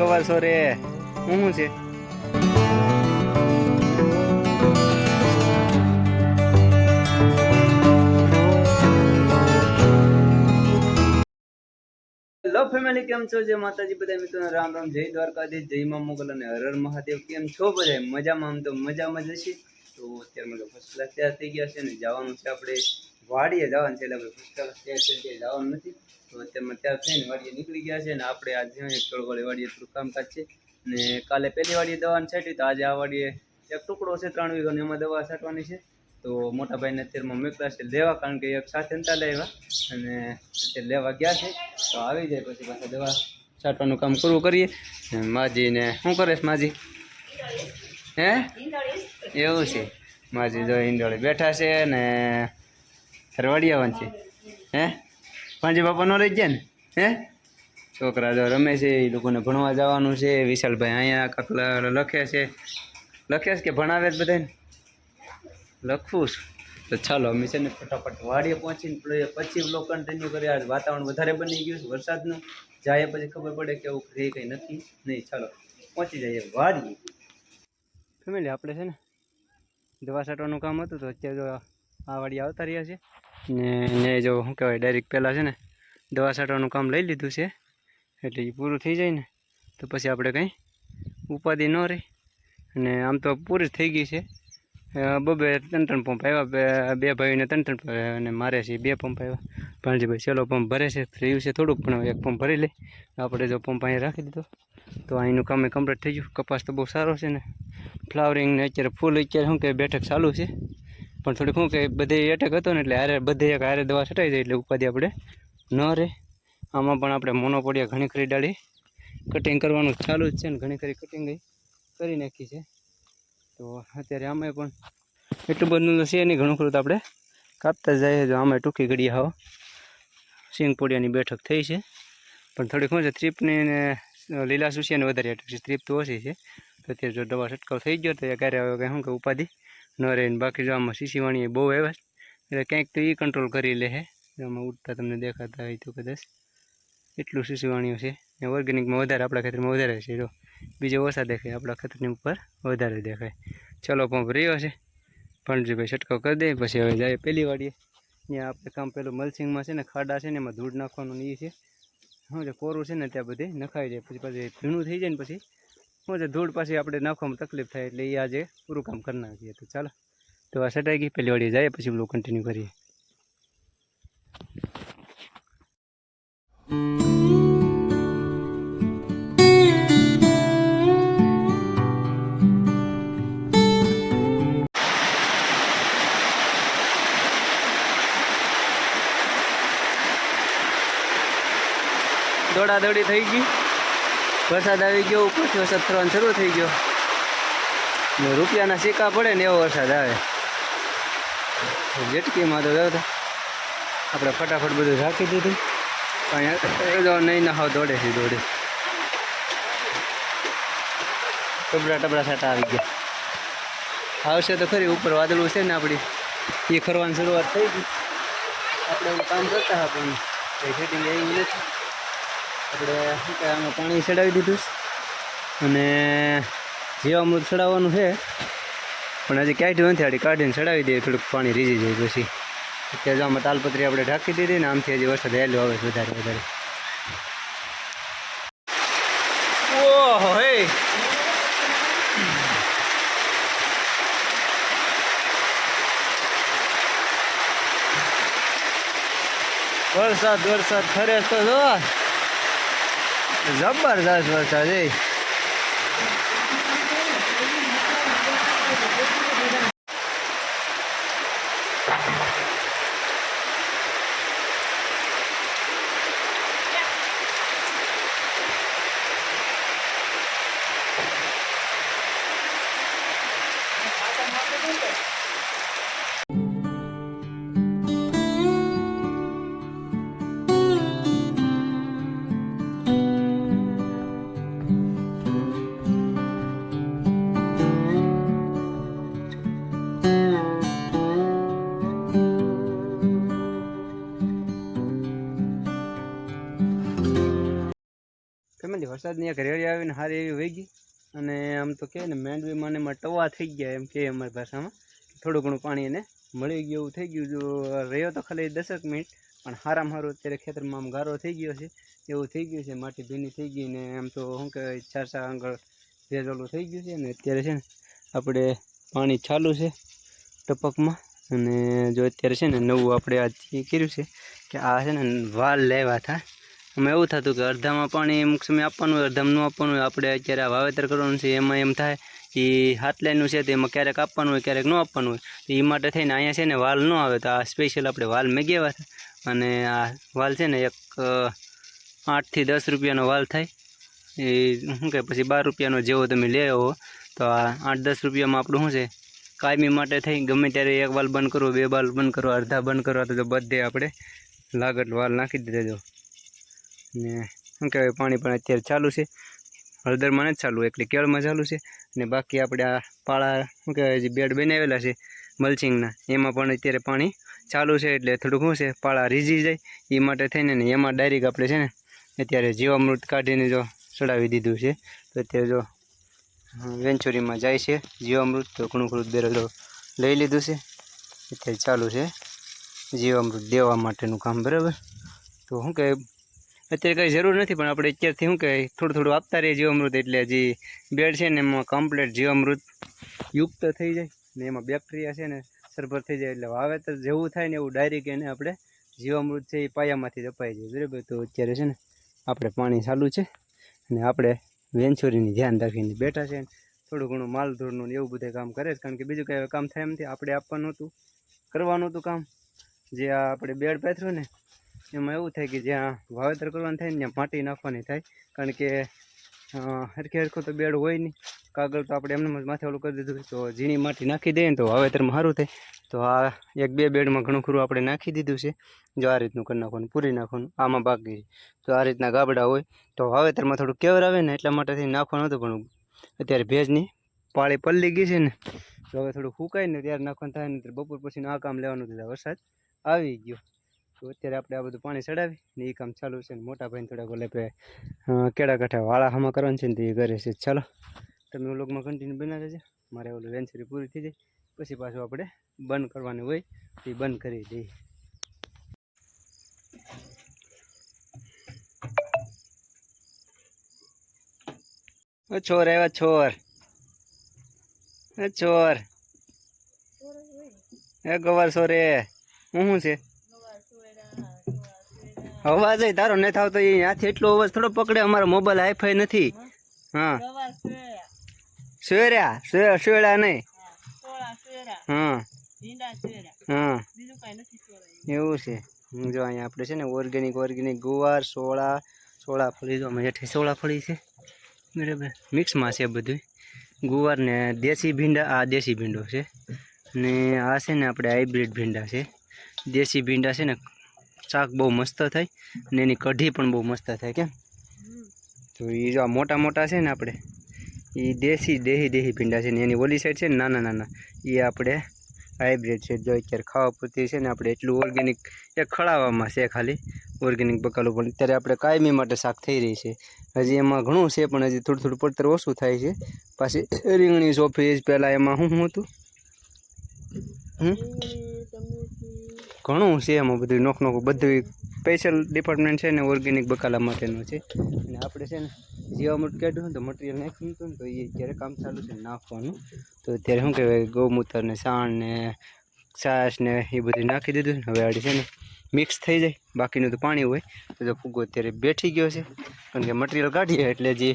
ગવા સોરે હું છે? Hello family કેમ છો? જે માતાજી બધા મિત્રો રામ રામ, જય દ્વારકાધીશ, જય મા મોગલ અને હર હર મહાદેવ. કેમ છો બધા? મજામાં? આમ તો મજામાં જ હશે. તો અત્યારે મને ફર્સ્ટ ક્લાસ તૈયાર થઈ ગયા છે ને જવાનું છે આપણે વાડીએ જવાનું છે, એટલે આપણે ફર્સ્ટ ક્લાસ તૈયાર થઈ જવાનું નથી. તો તૈયાર થઈને વાડીએ નીકળી ગયા છે ને આપણે આજે ચોળવાળી વાડીએ થોડું કામકાજ છે ને કાલે પહેલી વાડીએ દવા છાંટી તો આજે આ વાડીએ એક ટુકડો છે ત્રણ વીઘાનો એમાં દવા છાંટવાની છે. તો મોટા ભાઈને અત્યારમાં મેકલા છે લેવા કારણ કે એક સાથે નતા લેવા અને અત્યારે લેવા ગયા છે. તો આવી જાય પછી પાછા દવા છાંટવાનું કામ પૂરું કરીએ. માજીને શું કરે માજી? હે? એવું છે. માજી જો ઈંડોળી બેઠા છે ને રવાડી આવવાનું છે. હે? પાંજી બાપા નો રહી ગયા ને? હે? છોકરા જો રમે છે એ લોકોને ભણવા જવાનું છે. વિશાલભાઈ અહીંયા કાંક લખે છે. લખે છે કે ભણાવે જ બધાને લખવું છું. તો ચાલો, અમે છે ને ફટાફટ વાડીએ પહોંચીને પછી બ્લોક કન્ટિન્યુ કરીએ. આજ વાતાવરણ વધારે બની ગયું છે વરસાદનું. જાય પછી ખબર પડે કે એવું રહે કંઈ નથી. નહીં, ચાલો, પહોંચી જઈએ વાડીએ. ફેમિલી આપણે છે ને દવા છાંટવાનું કામ હતું તો અત્યારે આ વાડી આવતા રહ્યા છે ને ને જો શું કહેવાય ડાયરેક્ટ પહેલાં છે ને દવા છાંટવાનું કામ લઈ લીધું છે. એટલે એ પૂરું થઈ જાય ને, તો પછી આપણે કંઈ ઉપાધિ ન રહે. અને આમ તો પૂરી થઈ ગઈ છે. બબે ત્રણ ત્રણ પંપ આવ્યા બે- ભાઈને ત્રણ ત્રણ અને મારે છે બે પંપ આવ્યા ભાણજીભાઈ ચલો પંપ ભરે છે રહ્યું છે થોડુંક, પણ એક પંપ ભરી લે. આપણે જો પંપ અહીંયા રાખી દીધો. તો અહીંનું કામ કમ્પ્લીટ થઈ ગયું. કપાસ તો બહુ સારો છે ને. ફ્લાવરિંગ ને અત્યારે ફૂલ અત્યારે શું કે બેઠક ચાલુ છે. પણ થોડીક શું કે બધે એટેક હતો ને એટલે હારે બધે એક હારે દવા છટાઈ જાય એટલે ઉપાધિ આપણે. ન રહે આમાં પણ આપણે મોનોપોડિયા ઘણી ખરી ડાળી. કટિંગ કરવાનું ચાલુ જ છે ને ઘણી ખરી કટિંગ કરી નાખી છે. તો અત્યારે આમાં પણ એટલું બધું તો છે નહીં, ઘણું ખરું તો આપણે કાપતા જઈએ જો આમાં ટૂંકી ઘડી આવો સિંગપોડિયાની બેઠક થઈ છે. પણ થોડીક શું છે, ત્રીપની ને લીલા સુસિયાની વધારે અટક છે. ત્રીપ તો ઓછી છે. તો અત્યારે જો દવા છટકાવ થઈ ગયો તો ક્યારે હવે શું કે ઉપાધિ ન રહે બાકી જો આમાં સીસીવાણી બહુ આવ્યા એટલે ક્યાંક તો એ કંટ્રોલ કરી લે છે આમાં ઉડતા તમને દેખાતા હોય તો કદાચ. એટલું સીસીવાણીઓ છે. ને ઓર્ગેનિકમાં વધારે આપણા ખેતરમાં વધારે છે. જો બીજો ઓછા દેખાય, આપણા ખેતરની ઉપર વધારે દેખાય. ચલો પંપ રહ્યો છે. ભણજીભાઈ છંટકાવ કરી દે, પછી હવે જાય પહેલી વાડીએ. ત્યાં આપણે કામ પેલું મલસિંગમાં છે ને, ખાડા છે ને, એમાં ધૂળ નાખવાનું એ છે. શું છે કોરું છે ને, ત્યાં બધે નખાઈ જાય. પછી પછી ભીણું થઈ જાય ને પછી શું છે ધૂળ પાછી આપણે નાખવામાં તકલીફ થાય એટલે એ આજે પૂરું કામ કરી નાખીએ તો ચાલો. તો આ સટાઈ ગઈ પહેલી વાળી જાય, પછી પેલું કન્ટિન્યુ કરીએ. દોડા દોડી થઈ ગઈ. વરસાદ આવી ગયો ઉપરથી વરસાદ થવાનો શરૂ થઈ ગયો. ને રૂપિયાના સિક્કા પડે ને એવો વરસાદ આવે. જેટકીમાં તો જાવ આપણે ફટાફટ બધું રાખી દીધું. પણ નહીં ના હાવ દોડે છે, દોડે. ટબડા ટબડા સાટા આવી ગયા. આવશે તો ખરી, ઉપર વાદળું છે ને આપણી એ ખરવાની શરૂઆત થઈ ગઈ. આપણે એવું કામ કરતા હા પણ ખેતી એવું નથી. આપણે શું કહેવાય, આમાં પાણી ચડાવી દીધું અને જીવામૃત ચડાવવાનું છે, પણ હજી કાઢ્યું નથી આડી, કાઢીને ચડાવી દઈએ, થોડુંક પાણી રીઝી જાય પછી. અત્યારે આમાં તાલપત્રી આપણે ઢાંકી દીધી ને, આમથી હજી વરસાદ હેલો આવે છે વધારે વધારે. ઓહો, હે. વરસાદ વરસાદ ખરે તો જો જબરદસ્ત વરસાદ એ વરસાદની એક રેડી આવીને સારી એવી વહી ગઈ. અને આમ તો કહે ને મેંડવીમાં એમાં ટવા થઈ ગયા એમ કે અમારી ભાષામાં. થોડું ઘણું પાણી એને મળી ગયું એવું થઈ ગયું. જો રહ્યો તો ખાલી દસેક મિનિટ, પણ હારામાં સારું અત્યારે ખેતરમાં આમ ગારો થઈ ગયો છે, એવું થઈ ગયું છે, માટી ભીની થઈ ગઈ ને આમ તો શું કહેવાય, ચાર ચાર આંગળ ભેજ ઓલું થઈ ગયું છે ને, અત્યારે છે ને આપણે પાણી ચાલુ છે ટપકમાં. અને જો અત્યારે છે ને નવું આપણે આ કર્યું છે કે આ છે ને વાલ લેવા હતા. એમાં એવું થતું કે અડધામાં પાણી અમુક સમય આપવાનું હોય અડધામાં ન આપવાનું હોય, આપણે અત્યારે વાવેતર કરવાનું છે, એમાં એમ થાય એ હાથ લાઈનનું છે તો એમાં ક્યારેક આપવાનું હોય, ક્યારેક ન આપવાનું હોય. તો એ માટે થઈને અહીંયા છે ને વાલ ન આવે, તો આ સ્પેશિયલ આપણે વાલ મેગેવા હતા અને આ વાલ છે ને એક આઠથી દસ રૂપિયાનો વાલ થાય. એ શું કહે પછી બાર રૂપિયાનો જેવો તમે લે આવો, તો આ આઠ દસ રૂપિયામાં આપણું શું છે? કાયમી માટે થઈ, ગમે ત્યારે એક વાલ બંધ કરો, બે વાલ બંધ કરો, અડધા બંધ કરો, તો બધે આપણે લાગટ વાલ નાખી દેજો. ને શું કહેવાય પાણી પણ અત્યારે ચાલુ છે. હળદરમાં નથી ચાલુ એટલે કેળમાં ચાલુ છે. ને બાકી આપણે આ પાળા, શું કહેવાય, જે બેડ બનાવેલા છે મલ્ચિંગના, એમાં પણ અત્યારે પાણી ચાલુ છે એટલે થોડુંક શું છે, પાળા રીઝી જાય. એ માટે થઈને ને એમાં ડાયરેક્ટ આપણે છે ને અત્યારે જીવામૃત કાઢીને જો ચડાવી દીધું છે. તો અત્યારે જો વેન્ચુરીમાં જાય છે જીવામૃત, તો ઘણું ઘણું બેરલ લઈ લીધું છે. અત્યારે ચાલુ છે જીવામૃત દેવા માટેનું કામ, બરાબર? તો શું કહે અત્યારે કંઈ જરૂર નથી, પણ આપણે અત્યારથી શું કહે થોડું થોડું આપતા રહીએ જીવામૃત એટલે જે બેડ છે ને એમાં કમ્પ્લીટ જીવામૃત યુક્ત થઈ જાય ને એમાં બેક્ટેરિયા છે ને સરભર થઈ જાય, એટલે વાવેતર જેવું થાય ને એવું ડાયરેક્ટ એને આપણે જીવામૃત છે એ પાયામાંથી જ અપાઈ જાય, બરાબર? તો અત્યારે છે ને આપણે પાણી ચાલુ છે અને આપણે વેન્ચુરીની ધ્યાન રાખીને બેઠા છે. થોડું ઘણું માલ ધોરનું એવું બધું કામ કરે છે, કારણ કે બીજું કાંઈ કામ થાય એમ નથી. આપણે આપવાનું હતું, કરવાનું હતું કામ. જે આ આપણે બેડ પાથર્યું ને એમાં એવું થાય કે જ્યાં વાવેતર કરવાનું થાય ને ત્યાં માટી નાખવાની થાય. કારણ કે હરખે હરખું તો બેડ હોય નહીં. કાગળ તો આપણે એમને માથે ઓલું કરી દીધું. તો ઝીણી માટી નાખી દઈએ ને તો વાવેતરમાં સારું થાય. તો આ એક બે બેડમાં ઘણું ખરું આપણે નાખી દીધું છે. જો આ રીતનું કરી નાખવાનું, પૂરી નાખવાનું, આમાં બાકી તો આ રીતના ગાબડા હોય તો વાવેતરમાં થોડું કેવર આવે ને એટલા માટેથી નાખવાનું હતું, પણ અત્યારે ભેજની પાળી પલ્લી ગઈ છે ને. તો હવે થોડું સુકાય ને ત્યારે નાખવાનું થાય ને બપોર પછી આ કામ લેવાનું હતું વરસાદ આવી ગયો. તો અત્યારે આપણે આ બધું પાણી ચડાવી ને એ કામ ચાલુ છે ને મોટા ભાઈને થોડાક ઓલે પે કેળા કાંઠા વાળા હામાં કરવાનું છે ને તો કરે છે. ચાલો તમે વ્લોગમાં કન્ટિન્યુ બનાવે છે મારે ઓલું વેન્ચરી પૂરી થઈ જાય. પછી પાછું આપણે બંધ કરવાની હોય તો બંધ કરી દઈએ. છોર આવ્યા છોર એ છોર એ ગવાર સોરે હું શું છે? અવાજ તારો નથી થાવ તો ત્યાંથી એટલો અવાજ થોડો પકડે, અમારો મોબાઈલ હાઈફાઈ નથી. હા. સોર્યા સોયા સોયડા નહીં. હા. હા. એવું છે. જો અહીંયા આપણે છે ને ઓર્ગેનિક ઓર્ગેનિક ગુવાર, સોળા સોળા ફળી, જો હેઠે સોળા ફળી છે. બરાબર. મિક્સમાં છે બધું. ગુવાર ને દેશી ભીંડા, આ દેશી ભીંડો છે. ને આ છે ને આપણે હાઇબ્રિડ ભીંડા છે. દેશી ભીંડા છે ને શાક બહુ મસ્ત થાય ને એની કઢી પણ બહુ મસ્ત થાય કેમ? તો એ જો આ મોટા મોટા છે ને આપણે એ દેશી, દેહી દેહી ભીંડા છે ને એની ઓલી સાઈડ છે ને નાના નાના એ આપણે હાઇબ્રિડ છે. જો અત્યારે ખાવા પૂરતી છે ને આપણે એટલું ઓર્ગેનિક એ ખળાવામાં છે ખાલી ઓર્ગેનિક બકાલું. પણ અત્યારે આપણે કાયમી માટે શાક થઈ રહી છે. હજી એમાં ઘણું છે, પણ હજી થોડું થોડું પડતર ઓછું થાય છે. પાછી રીંગણી સોફી પહેલાં એમાં શું શું હતું? હમ? ઘણું છે એમાં બધું નોખ નોખ બધું સ્પેશિયલ ડિપાર્ટમેન્ટ છે ને ઓર્ગેનિક બકાલા માટેનું છે. અને આપણે છે ને જીવામૃત કાઢ્યું ને તો મટીરિયલ નાખ્યું હતું ને તો એ જ્યારે કામ ચાલુ છે નાખવાનું. તો અત્યારે શું કહેવાય, ગૌમૂત્ર ને સાણ ને છાશ ને એ બધું નાખી દીધું હવે આડી છે ને મિક્સ થઈ જાય. બાકીનું તો પાણી હોય. તો જો ફૂગો અત્યારે બેઠી ગયો છે. કારણ કે મટીરિયલ કાઢીએ એટલે જે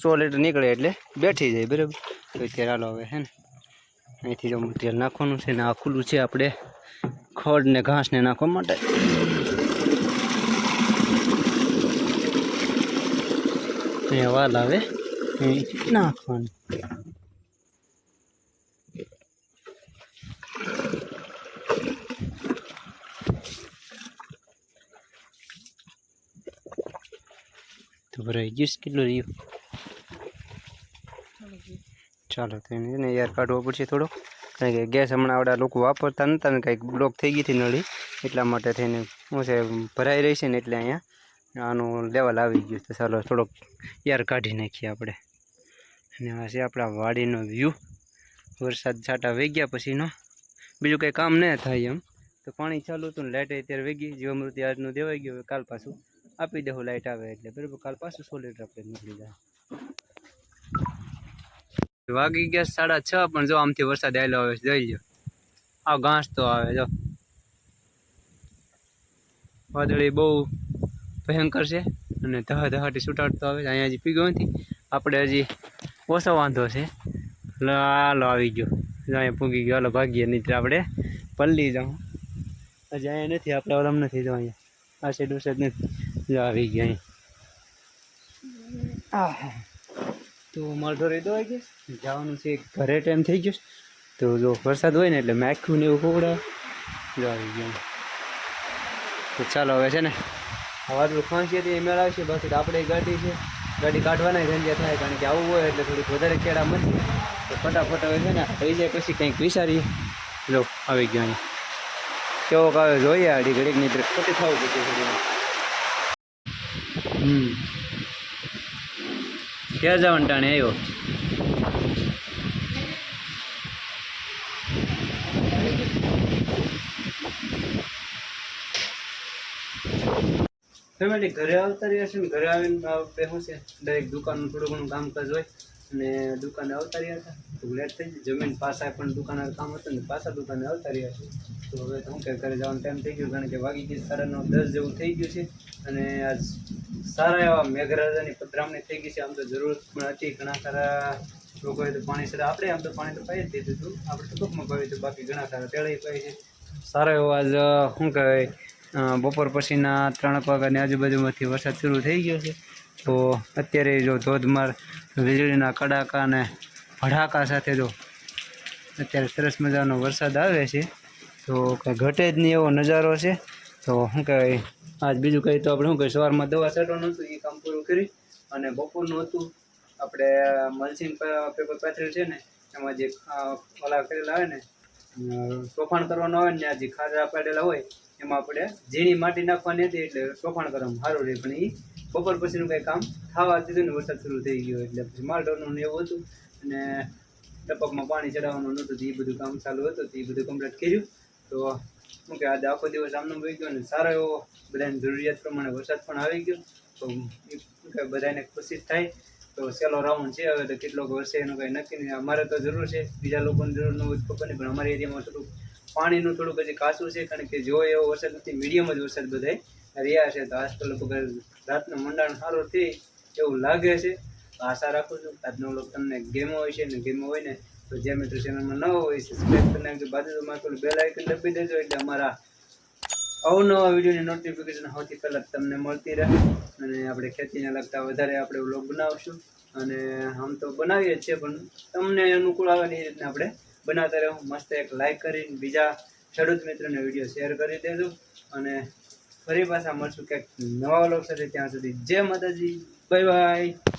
સો લીટર નીકળે એટલે બેઠી જાય, બરાબર? તો અત્યારે હાલો હવે હે ને, અહીંથી જો મટીરિયલ નાખવાનું છે ને આ ખુલ્લું છે આપણે. ખડ ઘાસને નાખવા માટે. અહીંયા વાલ આવે. નાખવાનું. તો ભરાઈ ગયું કેટલું રહ્યું? ચાલો તો એને યાર કાઢવો પડશે થોડો કારણ કે ગેસ હમણાં આવડા લોકો વાપરતા નહોતા ને કંઈક બ્લોક થઈ ગઈ હતી નળી, એટલા માટે થઈને શું છે, ભરાઈ રહી છે ને એટલે અહીંયા આનું લેવલ આવી ગયું તો ચાલો, થોડોક યાર કાઢી નાખીએ આપણે. અને આ આપણા વાડીનો વ્યૂ વરસાદ છાંટા વેગ્યા પછીનો. બીજું કંઈ કામ ન થાય એમ. તો પાણી ચાલુ હતું ને લાઇટ અત્યારે વેગી જીવામૃતિ આજનું દેવાઈ ગયું. કાલ પાછું આપી દેવું લાઇટ આવે એટલે. બરાબર, કાલ પાછું સો લીટર આપણે નીકળી જાય વાગી ગયા સાડા છ, પણ જો આમથી વરસાદ આવેલો આવે જોઈ લો આ ઘાસ તો આવે, જો. વાદળી બહુ ભયંકર છે અને ધહ ધહાટી છૂટાડતો આવે અહીંયા હજી પીગો નથી. આપણે હજી ઓછો વાંધો છે. હાલો આવી ગયો. અહીંયા પૂગી ગયો. હાલો ભાગીએ નહીં આપણે પલ્લી જાઉં હજી અહીંયા નથી, આપણે ઓલમ નથી જો અહીંયા. આ સાઈડ વરસાદ નથી. જો આવી ગયા અહીંયા. તો રહેતો હોય ગઈ જવાનું છે ઘરે ટાઈમ થઈ ગયો તો જો વરસાદ હોય ને એટલે મેખ્યું ને એવું ખવડાવે. આવી ગયા તો ચાલો હવે છે ને અવાજ ખાંસી હતી એ મેળવશે છે તો આપણે ગાડી છે. ગાડી કાઢવાના ધંધા થાય કારણ કે આવું હોય એટલે થોડીક વધારે કેળા મચી તો ફટાફટ હવે છે ને થઈ જાય પછી કંઈક વિચારીએ. જો આવી ગયો કેવો કાવે જોઈએ આડી ઘડીકની ખોટી થવું પછી હમ. ક્યાં જવાનું ટાણે આવ્યો? ફેમિલી ઘરે આવતા રહ્યા છે ને, ઘરે આવીને શું છે. દરેક દુકાનનું થોડું ઘણું કામકાજ હોય અને દુકાને આવતા રહ્યા હતા તો લેટ થઈ ગયું. જમીન પાછા પણ દુકાને કામ હતું ને પાછા દુકાને આવતા રહ્યા છે તો હવે તો શું કે ઘરે જવાનો ટાઈમ થઈ ગયો કારણ કે વાગી ગઈ સાડા નવ, દસ જેવું થઈ ગયું છે. અને આજ સારા એવા મેઘરાજાની પધરામણી થઈ ગઈ છે. આમ તો જરૂર પણ હતી. ઘણા સારા લોકોએ તો પાણી સર આપણે આમ તો પાણી તો પાઈ જ દીધું હતું. આપણે ટૂંકમાં પાયું હતું. બાકી ઘણા સારા તેળે પાય છે. સારો એવો આજ શું કહેવાય બપોર પછીના ત્રણ વાગ્યાની આજુબાજુમાંથી વરસાદ શરૂ થઈ ગયો છે. તો અત્યારે જો ધોધમાર વીજળીના કડાકા અને ભડાકા સાથે જો અત્યારે સરસ મજાનો વરસાદ આવે છે. તો કંઈ ઘટે જ નહીં એવો નજારો છે. તો શું કહેવાય, આજ બીજું કંઈ તો આપણે શું કહીએ, સવારમાં દવા છાંટવાનું હતું એ કામ પૂરું કરી અને બપોરનું હતું. આપણે મલસિંગ પેપર પાથરેલ છે ને, એમાં જે ઓલા કરેલા આવે ને તોફાણ કરવાનું આવે ને જે ખાજા પાડેલા હોય, એમાં આપણે ઝીણી માટી નાખવાની હતી એટલે તોફાણ કરવામાં સારું રહે. પણ એ બપોર પછીનું કંઈ કામ થવા દીધું ને, વરસાદ શરૂ થઈ ગયો એટલે પછી માલઢોરનું એવું હતું. અને ટપકમાં પાણી ચડાવવાનું નહોતું, તો એ બધું કામ ચાલુ હતું, તો એ બધું કમ્પ્લીટ કર્યું. તો શું કે આજે આખો દિવસ આમનો વહી ગયો અને સારો એવો, બધાની જરૂરિયાત પ્રમાણે વરસાદ પણ આવી ગયો. તો કે બધાને ખુશી થાય. તો સેલો રાઉન્ડ છે, હવે તો કેટલોક વર્ષે એનું કંઈ નક્કી નહીં. અમારે તો જરૂર છે, બીજા લોકોની જરૂર ન હોય ખબર નહીં, પણ અમારી એરિયામાં થોડુંક પાણીનું થોડુંક હજી કાચું છે, કારણ કે જો એવો વરસાદ નથી, મીડિયમ જ વરસાદ બધાય. રહ્યા છે, તો આજકાલ રાતનું મંડાણ સારું થઈ એવું લાગે છે. આશા રાખું છું આજનો લોક તમને ગેમો હોય છે ને ગેમો હોય ને, તો જે મિત્રો ચેનલમાં ન હોય સબસ્ક્રાઈબ કરી નાખજો. બાજુમાં પેલું બેલ આઇકન દબી દેજો એટલે અમારા અવનવા વિડીયોની નોટિફિકેશન સૌથી પહેલાં તમને મળતી રહે અને આપણે ખેતીને લગતા વધારે આપણે વ્લોગ બનાવશું. અને આમ તો બનાવીએ જ છીએ, પણ તમને અનુકૂળ આવે એ રીતના આપણે બનાવતા રહેવું મસ્ત એક લાઈક કરીને બીજા ખેડૂત મિત્રોને વીડિયો શેર કરી દેજો. અને ફરી પાછા મળશું ક્યાંક નવા વ્લોગ સાથે. ત્યાં સુધી જય માતાજી. Bye bye